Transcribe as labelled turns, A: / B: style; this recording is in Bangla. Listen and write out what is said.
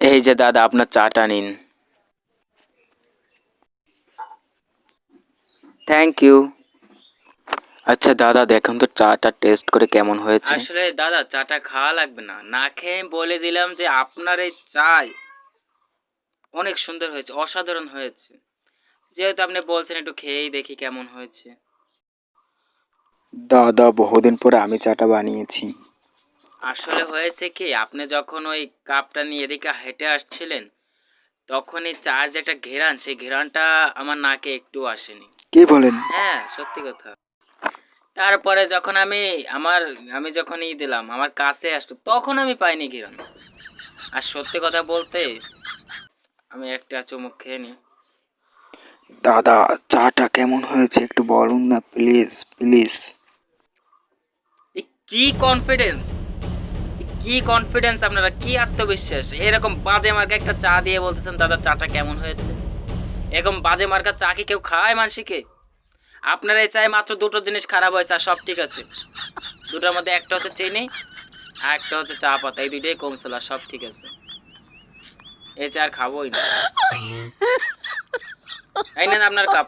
A: এই যে দাদা আপনার চাটা নিন। থ্যাংক ইউ আচ্ছা দাদা দেখুন তো চাটা টেস্ট করে কেমন হয়েছে। আসলে দাদা চাটা খাওয়া লাগবে না। না খেয়ে আমি বলে দিলাম যে আপনার এই চাই অনেক সুন্দর হয়েছে অসাধারণ হয়েছে। যেহেতু আপনি বলছেন একটু খেয়েই দেখি কেমন হয়েছে।
B: দাদা বহুদিন পরে আমি চাটা বানিয়েছি।
A: আসলে হয়েছে কি আপনি যখন ওই কাপটা নিয়ে এদিকে হেঁটে আসছিলেন তখন এই চার যে একটা ঘেরান সেই ঘেরানটা আমার নাকে একটু আসেনি।
B: কি বলেন?
A: হ্যাঁ সত্যি কথা। তারপরে যখন আমি আমার আমি যখন ই দিলাম আমার কাছে আসলো তখন আমি পাইনি ঘেরান। আর সত্যি কথা বলতে আমি একটা চুমুক খেয়ে নিই।
B: দাদা চাটা কেমন হয়েছে একটু বলুন না প্লিজ প্লিজ।
A: এই কি কনফিডেন্স কি কনফিডেন্স আপনারা কি আত্মবিশ্বাস? এরকম বাজে মার্কা একটা চা দিয়ে বলতেছেন দাদা চাটা কেমন হয়েছে? এরকম বাজে মার্কা চা কি কেউ খায় মানসিকে? আপনারা এই চায় মাত্র দুটো জিনিস খারাপ হয়েছে আর সব ঠিক আছে। দুটোর মধ্যে একটা হচ্ছে চিনি আর একটা হচ্ছে চা পাতা। এই দুইটাই কমছিল আর সব ঠিক আছে। এই চা আর খাবোই না। এই নেন আপনার কাপ।